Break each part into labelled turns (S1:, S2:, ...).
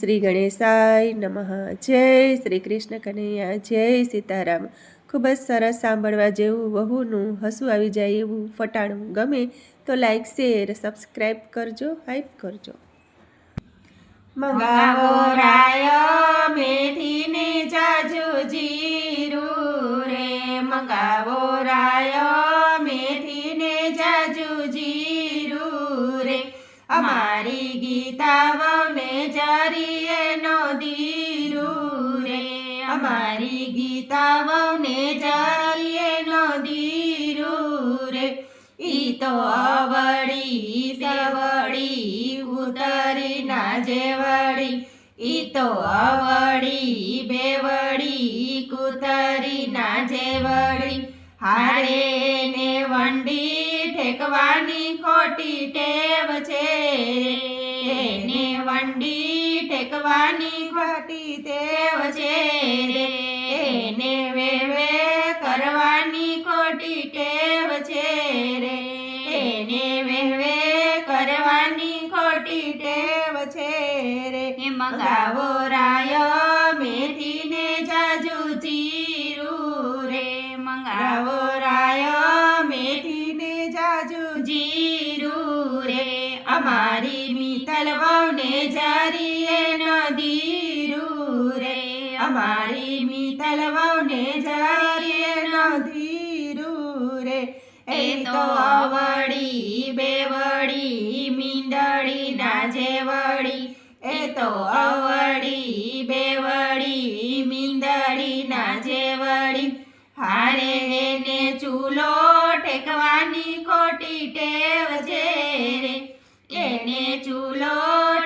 S1: શ્રી ગણેશાય નમઃ. જય શ્રી કૃષ્ણ કનૈયા. જય સીતારામ. ખૂબ જ સરસ સાંભળવા જેવું વહુનું હસવું આવી જાય એવું ફટાણું ગમે તો લાઈક શેર સબસ્ક્રાઈબ કરજો હાઈપ કરજો. મંગાવો રાય મેથીને જાજુ જીરું રે. મંગાવો રાય મેથીને જાજુ જીરું રે. અમારી ગીતા તો અવળી સેવડી ઉતરી ના જેવડી ઈ તો અવળી બેવડી કુતરી ના જેવડી હારે ને વંડી ઠેકવાની ખોટી ટેવ છે. ને વંડી ઠેકવાની ખોટી ટેવ ખોટી ટેવ છે રે. મગાવો રાય મેથી ને જાજુ જીરું રે. મંગાવો રાય મેથીને જાજુ જીરું રે. અમારી મિતલ વહુને જારીએ નદીરું રે. અમારી મિતલ વહુને જરીએ નદીરું રે. એ તો અવળી બેવડી તો અવળી બેવડી મીંદડી ના જેવડી હારે એને ચૂલો ઠેકવાની ખોટી ટેવ છે રે. એને ચૂલો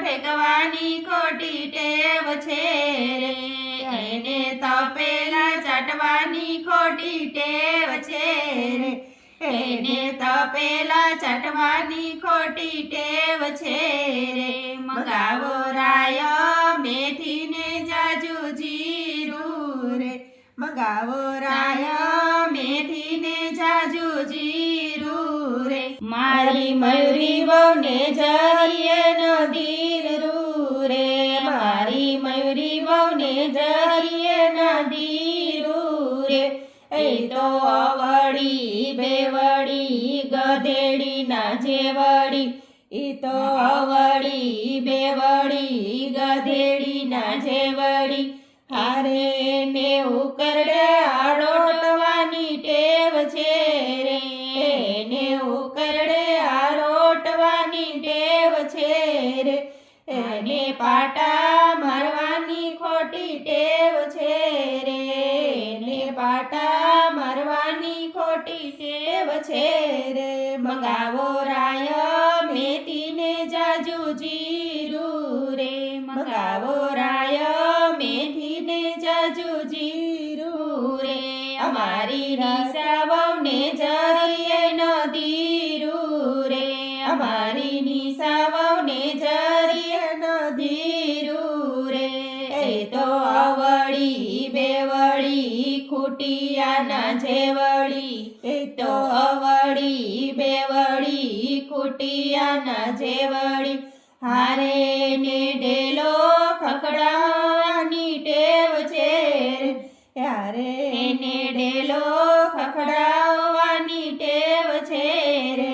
S1: ઠેકવાની ખોટી ટેવ છે રે. એને તપેલા ચટવાની ખોટી ટેવ છે રે. એને તપેલા ચટવાની ખોટી ટેવ છે મારી મયુરી વહુને જરીએ નદીરું રે મારી મયુરી વહુને જરીએ નદીરું રે એ તો અવળી બેવડી ગધેડી ના જેવડી એ તો અવળી બેવડી ગધેડી ના જેવડી હારે ને ઉકરડે પાટા મારવાની ખોટી ટેવ છે રે. ને પાટા મારવાની ખોટી ટેવ છે રે. મંગાવો રાય મેથીને જાજુ જીરું રે. મંગાવો રાય મેથીને જાજુ જીરું રે. અમારી નિશાવને ખૂટિયા ના જેવળી એ તો અવળી બેવડી કુટિયાના જેવડી હારે ને ડેલો ખખડાની ટેવ છે. હારે ને ડેલો ખખડાવાની ટેવ છે રે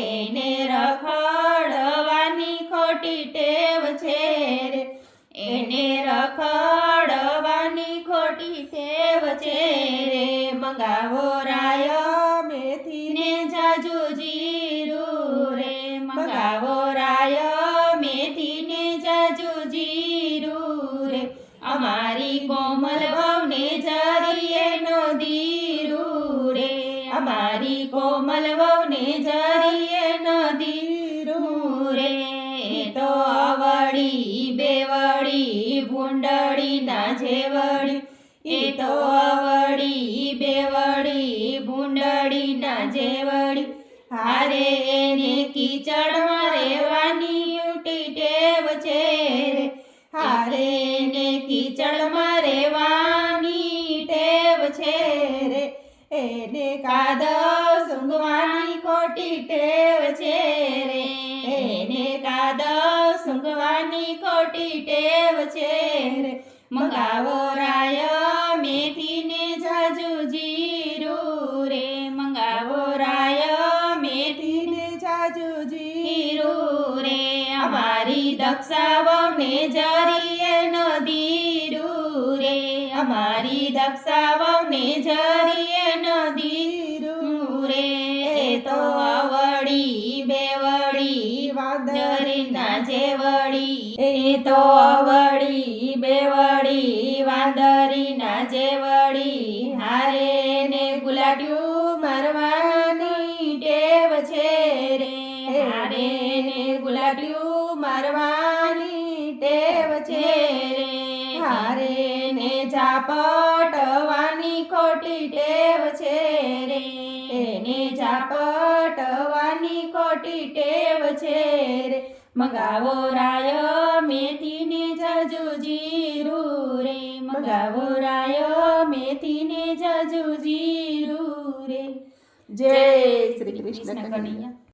S1: એને રખડવાની ખોટી ટેવ છે રે એને રખડવાની મંગાવો રાય મેથીને જાજુ જીરું રે મંગાવો રાય મેથીને જાજુ જીરું રે અમારી કોમલ વહુને જરીએ નો દીરું રે. અમારી કોમલ વહુને જરીએ નો દીરું રે તો અવળી બેવડી ભૂંડળી ના જેવડી એ તો હારે એને કીચડમાં રહેવાની ઉટી ટેવ છે રે. હારે એને કીચડમાં રહેવાની ટેવ છે રે. એને કાદવ સૂંઘવાની ખોટી ટેવ છે રે. એને કાદવ સૂંઘવાની ખોટી ટેવ છે રે. મગાવો રાય
S2: ને જાજુ
S1: રે, અમારી દક્ષા વહુને જરીએ નદી રે. અમારી દક્ષા વહુને જરીએ નદી રે. તો અવળી બેવડી વાંદરીના જેવડી. એ તો અવળી બેવડી, વાંદરીના જેવડી. હારે ને ગુલાટ્યું ને ઝાપટવાની ખોટી ટેવ છે રે. એને ઝાપટવાની ખોટી ટેવ છે રે. મંગાવો રાય મેથીને જાજુ જીરું રે. મંગાવો રાય મેથીને જાજુ જીરું રે.
S2: જય શ્રી કૃષ્ણ કનૈયા.